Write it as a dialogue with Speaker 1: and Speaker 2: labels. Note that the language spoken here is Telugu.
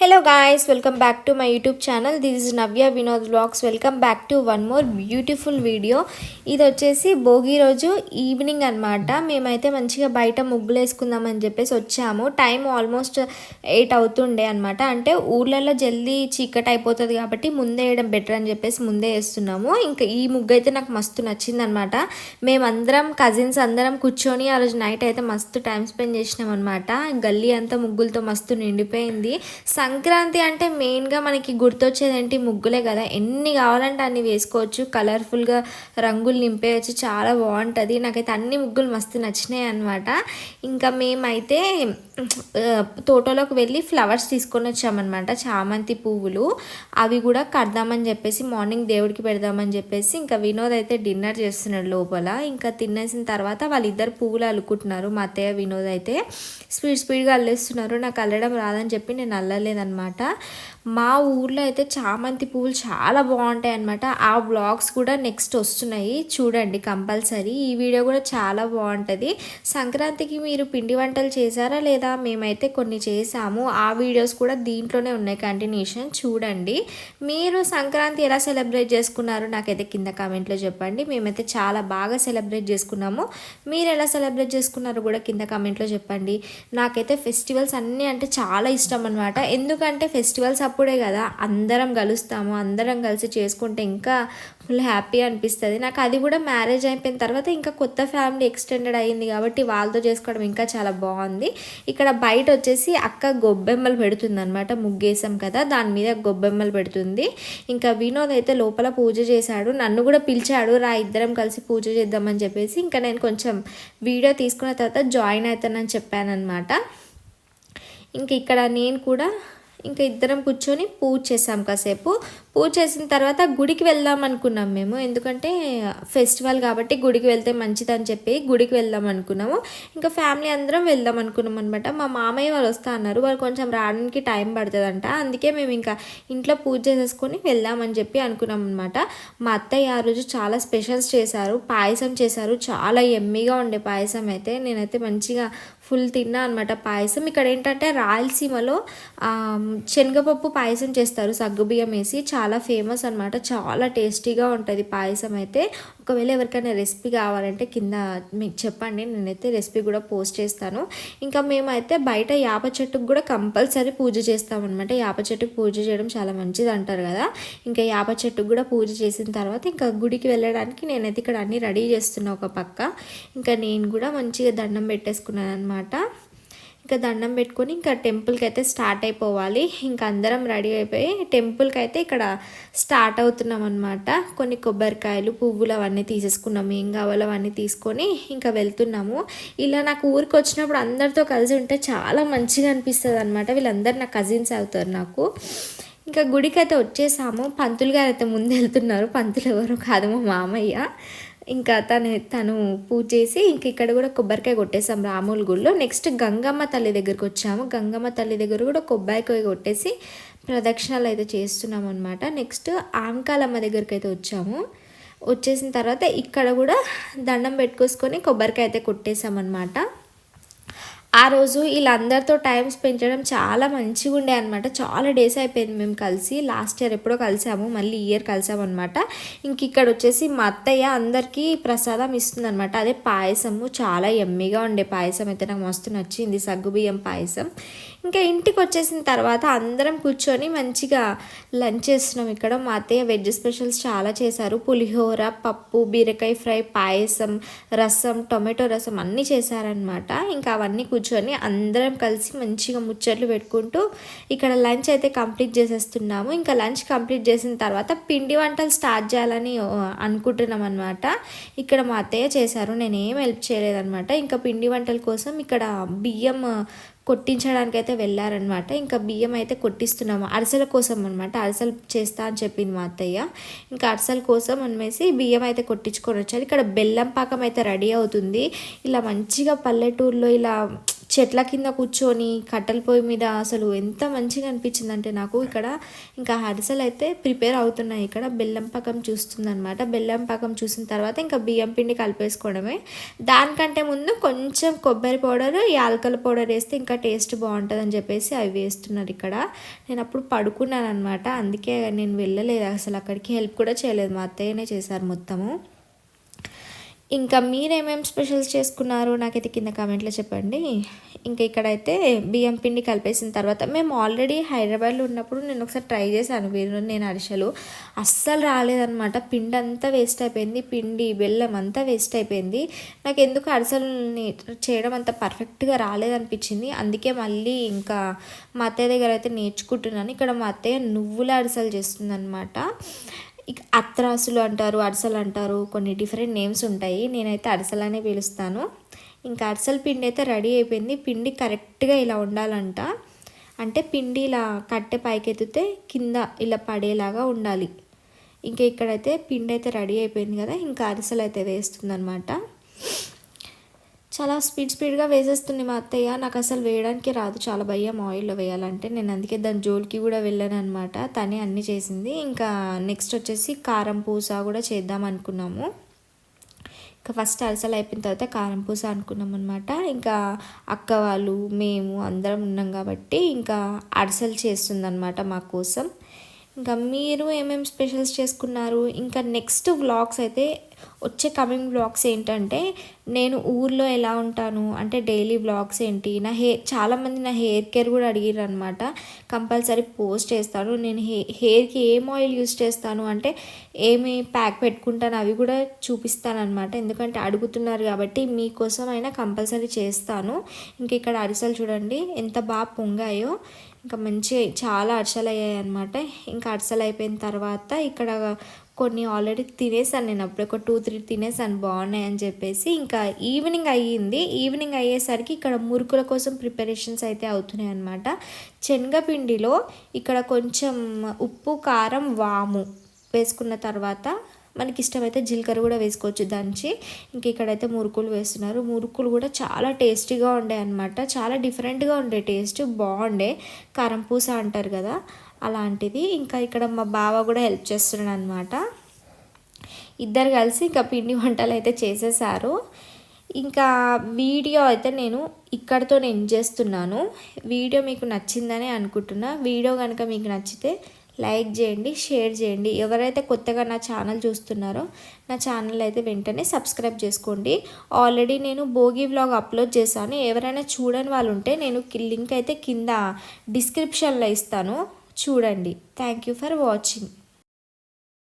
Speaker 1: Hello guys welcome back to my YouTube channel this is Navya Vinod blogs welcome back to one more beautiful video ఇది వచ్చేసి భోగి రోజు ఈవినింగ్ అనమాట మేమైతే మంచిగా బయట ముగ్గులు వేసుకుందామని చెప్పేసి వచ్చాము. టైం ఆల్మోస్ట్ ఎయిట్ అవుతుండే అనమాట అంటే ఊర్లలో జల్దీ చీకటి అయిపోతుంది కాబట్టి ముందే వేయడం బెటర్ అని చెప్పేసి ముందే వేస్తున్నాము. ఇంకా ఈ ముగ్గు అయితే నాకు మస్తు నచ్చింది అనమాట మేమందరం కజిన్స్ అందరం కూర్చొని ఆ రోజు నైట్ అయితే మస్తు టైం స్పెండ్ చేసినాం అనమాట గల్లీ అంతా ముగ్గులతో మస్తు నిండిపోయింది. సంక్రాంతి అంటే మెయిన్గా మనకి గుర్తొచ్చేది ఏంటి ముగ్గులే కదా. ఎన్ని కావాలంటే అన్ని వేసుకోవచ్చు. కలర్ఫుల్గా రంగులు నింపేయచ్చు. చాలా బాగుంటుంది నాకైతే అన్ని ముగ్గులు మస్తు నచ్చినాయి అనమాట ఇంకా మేమైతే తోటలోకి వెళ్ళి ఫ్లవర్స్ తీసుకొని వచ్చామన్నమాట. చామంతి పువ్వులు. అవి కూడా కడదామని చెప్పేసి మార్నింగ్ దేవుడికి పెడదామని చెప్పేసి ఇంకా వినోద్ అయితే డిన్నర్ చేస్తున్నాడు లోపల. ఇంకా తినేసిన తర్వాత వాళ్ళిద్దరు పువ్వులు అల్లుకుంటున్నారు మా అత్తయ్య వినోద్ అయితే స్పీడ్ స్పీడ్గా అల్లేస్తున్నారు. నాకు అల్లడం రాదని చెప్పి నేను అల్లలేదు అల్లలేదన్నమాట మా ఊర్లో అయితే చామంతి పువ్వులు చాలా బాగుంటాయి అనమాట ఆ బ్లాగ్స్ కూడా నెక్స్ట్ వస్తున్నాయి. చూడండి కంపల్సరీ. ఈ వీడియో కూడా చాలా బాగుంటుంది. సంక్రాంతికి మీరు పిండి వంటలు చేశారా లేదా మేమైతే కొన్ని చేసాము ఆ వీడియోస్ కూడా దీంట్లోనే ఉన్నాయి కంటిన్యూషన్ చూడండి. మీరు సంక్రాంతి ఎలా సెలబ్రేట్ చేసుకున్నారు? నాకైతే కింద కామెంట్లో చెప్పండి. మేమైతే చాలా బాగా సెలబ్రేట్ చేసుకున్నాము. మీరు ఎలా సెలబ్రేట్ చేసుకున్నారో కూడా కింద కామెంట్లో చెప్పండి. నాకైతే ఫెస్టివల్స్ అన్నీ అంటే చాలా ఇష్టం అనమాట ఎందుకంటే ఫెస్టివల్స్ అప్పుడే కదా అందరం కలుస్తాము అందరం కలిసి చేసుకుంటే ఇంకా ఫుల్ హ్యాపీ అనిపిస్తుంది. నాకు అది కూడా మ్యారేజ్ అయిపోయిన తర్వాత ఇంకా కొత్త ఫ్యామిలీ ఎక్స్టెండెడ్ అయ్యింది కాబట్టి వాళ్ళతో చేసుకోవడం ఇంకా చాలా బాగుంది. ఇక్కడ బయట వచ్చేసి అక్క గొబ్బెమ్మలు పెడుతుంది అనమాట ముగ్గేసాం కదా దాని మీద గొబ్బెమ్మలు పెడుతుంది. ఇంకా వినోద్ అయితే లోపల పూజ చేశాడు నన్ను కూడా పిలిచాడు రా ఇద్దరం కలిసి పూజ చేద్దామని చెప్పేసి ఇంకా నేను కొంచెం వీడియో తీసుకున్న తర్వాత జాయిన్ అవుతానని చెప్పానమాట ఇంక ఇక్కడ నేను కూడా ఇంకా ఇద్దరం కూర్చొని పూజ చేసాం కాసేపు. పూజ చేసిన తర్వాత గుడికి వెళ్దాం అనుకున్నాం మేము. ఎందుకంటే ఫెస్టివల్ కాబట్టి గుడికి వెళ్తే మంచిదని చెప్పి గుడికి వెళ్దాం అనుకున్నాము. ఇంకా ఫ్యామిలీ అందరం వెళ్దాం అనుకున్నాం అనమాట మా మామయ్య వాళ్ళు వస్తా అన్నారు. వాళ్ళు కొంచెం రావడానికి టైం పడుతుందంట. అందుకే మేము ఇంకా ఇంట్లో పూజ చేసేసుకొని వెళ్దామని చెప్పి అనుకున్నాం అనమాట మా అత్తయ్య ఆ రోజు చాలా స్పెషల్స్ చేశారు. పాయసం చేశారు. చాలా ఎమ్మిగా ఉండే పాయసం అయితే. నేనైతే మంచిగా ఫుల్ తిన్నా అనమాట పాయసం. ఇక్కడ ఏంటంటే రాయలసీమలో శనగపప్పు పాయసం చేస్తారు. సగ్గుబియ్యం వేసి చాలా చాలా ఫేమస్ అనమాట చాలా టేస్టీగా ఉంటుంది పాయసం అయితే. ఒకవేళ ఎవరికైనా రెసిపీ కావాలంటే కింద మీకు చెప్పండి నేనైతే రెసిపీ కూడా పోస్ట్ చేస్తాను. ఇంకా మేమైతే బయట యాప చెట్టుకు కూడా కంపల్సరీ పూజ చేస్తామన్నమాట యాప చెట్టుకు పూజ చేయడం చాలా మంచిది అంటారు కదా. ఇంకా యాప చెట్టుకు కూడా పూజ చేసిన తర్వాత ఇంకా గుడికి వెళ్ళడానికి నేనైతే ఇక్కడ అన్నీ రెడీ చేస్తున్నా ఒక పక్క. ఇంకా నేను కూడా మంచిగా దండం పెట్టేసుకున్నాను అనమాట ఇంకా దండం పెట్టుకొని ఇంకా టెంపుల్కి అయితే స్టార్ట్ అయిపోవాలి. ఇంకా అందరం రెడీ అయిపోయి టెంపుల్కి అయితే ఇక్కడ స్టార్ట్ అవుతున్నాం అనమాట కొన్ని కొబ్బరికాయలు పువ్వులు అవన్నీ తీసేసుకున్నాము ఏం కావాలో అవన్నీ తీసుకొని ఇంకా వెళ్తున్నాము. ఇలా నాకు ఊరికి వచ్చినప్పుడు అందరితో కలిసి ఉంటే చాలా మంచిగా అనిపిస్తుంది అనమాట వీళ్ళందరూ నా కజిన్స్ అవుతారు నాకు. ఇంకా గుడికి అయితే వచ్చేసాము. పంతులు గారు అయితే ముందు వెళ్తున్నారు. పంతులు ఎవరు కాదు మా మామయ్య. ఇంకా తను తను పూజ చేసి ఇంక ఇక్కడ కూడా కొబ్బరికాయ కొట్టేసాం రాముల గుడిలో నెక్స్ట్ గంగమ్మ తల్లి దగ్గరికి వచ్చాము. గంగమ్మ తల్లి దగ్గర కూడా కొబ్బరికాయ కొట్టేసి ప్రదక్షిణాలు అయితే చేస్తున్నాం అనమాట నెక్స్ట్ ఆంకాలమ్మ దగ్గరికి అయితే వచ్చాము. వచ్చేసిన తర్వాత ఇక్కడ కూడా దండం పెట్టుకోసుకొని కొబ్బరికాయ అయితే కొట్టేసామన్నమాట ఆ రోజు వీళ్ళందరితో టైం స్పెండ్ చేయడం చాలా మంచిగా ఉండే అనమాట చాలా డేస్ అయిపోయింది మేము కలిసి. లాస్ట్ ఇయర్ ఎప్పుడో కలిసాము. మళ్ళీ ఇయర్ కలిసాము అనమాట ఇంక ఇక్కడ వచ్చేసి మా అత్తయ్య అందరికీ ప్రసాదం ఇస్తుందనమాట అదే పాయసము. చాలా ఎమ్మిగా ఉండే పాయసం. అయితే నాకు మస్తు నచ్చింది. సగ్గుబియ్యం పాయసం. ఇంకా ఇంటికి వచ్చేసిన తర్వాత అందరం కూర్చొని మంచిగా లంచ్ చేస్తున్నాం ఇక్కడ. మా అత్తయ్య వెజ్ స్పెషల్స్ చాలా చేశారు. పులిహోర పప్పు బీరకాయ ఫ్రై పాయసం రసం టొమాటో రసం అన్నీ చేశారనమాట ఇంకా అవన్నీ కూర్చొని అందరం కలిసి మంచిగా ముచ్చట్లు పెట్టుకుంటూ ఇక్కడ లంచ్ అయితే కంప్లీట్ చేసేస్తున్నాము. ఇంకా లంచ్ కంప్లీట్ చేసిన తర్వాత పిండి వంటలు స్టార్ట్ చేయాలని అనుకుంటున్నాం అనమాట ఇక్కడ మా అత్తయ్య చేశారు. నేను ఏం హెల్ప్ చేయలేదన్నమాట. ఇంకా పిండి వంటల కోసం ఇక్కడ బియ్యం కొట్టించడానికైతే వెళ్ళారనమాట ఇంకా బియ్యం అయితే కొట్టిస్తున్నాము. అరిసెల కోసం అనమాట అరిసెలు చేస్తా అని చెప్పింది మా అత్తయ్య. ఇంకా అరిసెల కోసం అనేసి బియ్యం అయితే కొట్టించుకొని వచ్చారు. ఇక్కడ బెల్లం పాకం అయితే రెడీ అవుతుంది. ఇలా మంచిగా పల్లెటూరులో ఇలా చెట్ల కింద కూర్చొని కట్టెల పొయ్యి మీద అసలు ఎంత మంచిగా అనిపించింది అంటే నాకు ఇక్కడ ఇంకా అరిసెలు అయితే ప్రిపేర్ అవుతున్నాయి. ఇక్కడ బెల్లం పాకం చూస్తుందనమాట బెల్లం పాకం చూసిన తర్వాత ఇంకా బియ్యం పిండి కలిపేసుకోవడమే. దానికంటే ముందు కొంచెం కొబ్బరి పౌడర్ యాలకల పౌడర్ వేస్తే ఇంకా టేస్ట్ బాగుంటుంది అని చెప్పేసి అవి వేస్తున్నారు ఇక్కడ. నేను అప్పుడు పడుకున్నాను అనమాట అందుకే నేను వెళ్ళలేదు. అసలు అక్కడికి హెల్ప్ కూడా చేయలేదు. మా అత్తయ్యనే చేశారు మొత్తము. ఇంకా మీరేమేమి స్పెషల్స్ చేసుకున్నారు? నాకైతే కింద కామెంట్లో చెప్పండి. ఇంకా ఇక్కడైతే బియ్యం పిండి కలిపేసిన తర్వాత మేము ఆల్రెడీ హైదరాబాద్లో ఉన్నప్పుడు నేను ఒకసారి ట్రై చేశాను. వీరు నేను అరిసెలు. అస్సలు రాలేదనమాట పిండి అంతా వేస్ట్ అయిపోయింది. పిండి బెల్లం అంతా వేస్ట్ అయిపోయింది. నాకు ఎందుకు అరిసెలని చేయడం అంత పర్ఫెక్ట్గా రాలేదనిపించింది. అందుకే మళ్ళీ ఇంకా మా అత్తయ్య దగ్గర అయితే నేర్చుకుంటున్నాను. ఇక్కడ మా అత్తయ్య నువ్వుల అరిసెలు చేస్తుందనమాట ఇక అత్రాసులు అంటారు అరిసెలు అంటారు కొన్ని డిఫరెంట్ నేమ్స్ ఉంటాయి. నేనైతే అరిసెలనే పిలుస్తాను. ఇంకా అరిసెల పిండి అయితే రెడీ అయిపోయింది. పిండి కరెక్ట్గా ఇలా ఉండాలంట. అంటే పిండి ఇలా కట్టె పైకెత్తితే కింద ఇలా పడేలాగా ఉండాలి. ఇంకా ఇక్కడైతే పిండి అయితే రెడీ అయిపోయింది కదా. ఇంకా అరిసెలు అయితే వేస్తుందన్నమాట. చాలా స్పీడ్ స్పీడ్గా వేసేస్తుంది మా అత్తయ్య. నాకు అసలు వేయడానికి రాదు. చాలా భయం ఆయిల్లో వేయాలంటే. నేను అందుకే దాని జోలికి కూడా వెళ్ళాను అనమాట తనే అన్నీ చేసింది. ఇంకా నెక్స్ట్ వచ్చేసి కారం పూస కూడా చేద్దాం అనుకున్నాము. ఇంకా ఫస్ట్ అలసలు అయిపోయిన తర్వాత కారం పూస అనుకున్నాం అనమాట ఇంకా అక్క వాళ్ళు మేము అందరం ఉన్నాం కాబట్టి ఇంకా అరిసెలు చేస్తుందన్నమాట మా కోసం. ఇంకా మీరు ఏమేమి స్పెషల్స్ చేసుకున్నారు? ఇంకా నెక్స్ట్ వ్లాగ్స్ అయితే వచ్చే కమింగ్ బ్లాగ్స్ ఏంటంటే నేను ఊర్లో ఎలా ఉంటాను? అంటే డైలీ బ్లాగ్స్ ఏంటి? నా హెయిర్ చాలామంది నా హెయిర్ కేర్ కూడా అడిగారు అనమాట కంపల్సరీ పోస్ట్ చేస్తాను. నేను హె హెయిర్కి ఏం ఆయిల్ యూస్ చేస్తాను? అంటే ఏమి ప్యాక్ పెట్టుకుంటాను? అవి కూడా చూపిస్తానమాట ఎందుకంటే అడుగుతున్నారు కాబట్టి మీకోసం అయినా కంపల్సరీ చేస్తాను. ఇంక ఇక్కడ అరిసెలు చూడండి. ఎంత బాగా పొంగాయో. ఇంకా మంచి చాలా అరిసెలు అయ్యాయి అనమాట ఇంకా అరిసెలు అయిపోయిన తర్వాత ఇక్కడ కొన్ని ఆల్రెడీ తినేసాను నేను అప్పుడు ఒక టూ త్రీ తినేసాను బాగున్నాయి అని చెప్పేసి. ఇంకా ఈవినింగ్ అయ్యింది. ఈవినింగ్ అయ్యేసరికి ఇక్కడ మురుకుల కోసం ప్రిపరేషన్స్ అయితే అవుతున్నాయి అనమాట శనగపిండిలో ఇక్కడ కొంచెం ఉప్పు కారం వాము వేసుకున్న తర్వాత మనకి ఇష్టమైతే జీలకర్ర కూడా వేసుకోవచ్చు దంచి. ఇంక ఇక్కడైతే మురుకులు వేస్తున్నారు. మురుకులు కూడా చాలా టేస్టీగా ఉండే అనమాట చాలా డిఫరెంట్గా ఉండే టేస్ట్ బాగుండే. కారం పూస అంటారు కదా అలాంటిది. ఇంకా ఇక్కడ మా బావ కూడా హెల్ప్ చేస్తున్నాడు అనమాట ఇద్దరు కలిసి ఇంకా పిండి వంటలు అయితే చేసేసారు. ఇంకా వీడియో అయితే నేను ఇక్కడితో నేను చేస్తున్నాను. వీడియో మీకు నచ్చిందని అనుకుంటున్నా. వీడియో కనుక మీకు నచ్చితే లైక్ చేయండి షేర్ చేయండి. ఎవరైతే కొత్తగా నా ఛానల్ చూస్తున్నారో నా ఛానల్ అయితే వెంటనే సబ్స్క్రైబ్ చేసుకోండి. ఆల్రెడీ నేను భోగి వ్లాగ్ అప్లోడ్ చేశాను. ఎవరైనా చూడని వాళ్ళు ఉంటే నేను లింక్ అయితే కింద డిస్క్రిప్షన్లో ఇస్తాను. చూడండి. Thank you for watching